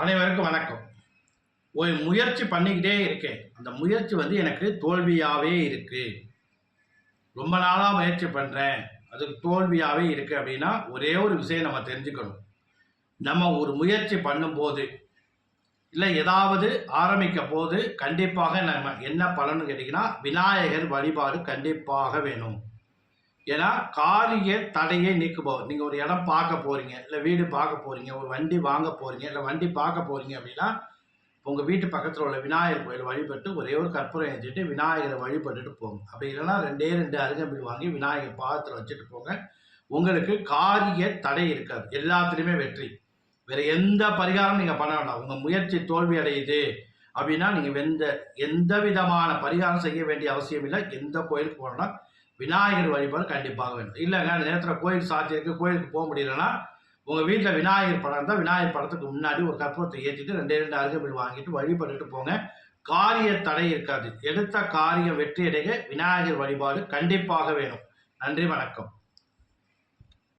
அனைவருக்கும் வணக்கம். ஒரு முயற்சி பண்ணிக்கிட்டே இருக்கேன். அந்த முயற்சி வந்து எனக்கு தோல்வியாகவே இருக்குது ரொம்ப நாளாக முயற்சி பண்ணுறேன் அதுக்கு தோல்வியாகவே இருக்குது அப்படின்னா ஒரே ஒரு விஷயம் நம்ம தெரிஞ்சுக்கணும். நம்ம ஒரு முயற்சி பண்ணும்போது இல்லை ஏதாவது ஆரம்பிக்க போது கண்டிப்பாக நம்ம என்ன பலன்னு கேட்டிங்கன்னா விநாயகர் வழிபாடு கண்டிப்பாக வேணும். ஏன்னா காரிய தடையை நீக்குபவர். நீங்கள் ஒரு இடம் பார்க்க போகிறீங்க இல்லை வீடு பார்க்க போகிறீங்க ஒரு வண்டி வாங்க போகிறீங்க இல்லை வண்டி பார்க்க போகிறீங்க அப்படின்னா உங்கள் வீட்டு பக்கத்தில் உள்ள விநாயகர் கோயில் வழிபட்டு ஒரே ஒரு கற்பூரம் ஏற்றிட்டு விநாயகரை வழிபட்டுட்டு போங்க. அப்படி இல்லைன்னா ரெண்டே ரெண்டு அருகம்பில் வாங்கி விநாயகர் பாதத்தில் வச்சுட்டு போங்க. உங்களுக்கு காரிய தடை இருக்காது. எல்லாத்துலேயுமே வெற்றி. வேறு எந்த பரிகாரம் நீங்கள் பண்ண வேண்டாம். உங்கள் முயற்சி தோல்வி அடையுது அப்படின்னா நீங்கள் எந்த எந்த விதமான பரிகாரம் செய்ய வேண்டிய அவசியம் இல்லை. எந்த கோயிலுக்கு போனோம்னா விநாயகர் வழிபாடு கண்டிப்பாக வேண்டும். இல்லைங்க அந்த நேரத்தில் கோயில் சாட்சி இருக்குது கோயிலுக்கு போக முடியலன்னா உங்கள் வீட்டில் விநாயகர் படம் இருந்தால் விநாயகர் படத்துக்கு முன்னாடி ஒரு கற்பூரத்தை ஏற்றிட்டு ரெண்டு ரெண்டு அருகமில் வாங்கிட்டு வழிபட்டுட்டு போங்க. காரிய தடை இருக்காது. எடுத்த காரியம் வெற்றி அடைய விநாயகர் வழிபாடு கண்டிப்பாக வேணும். நன்றி வணக்கம்.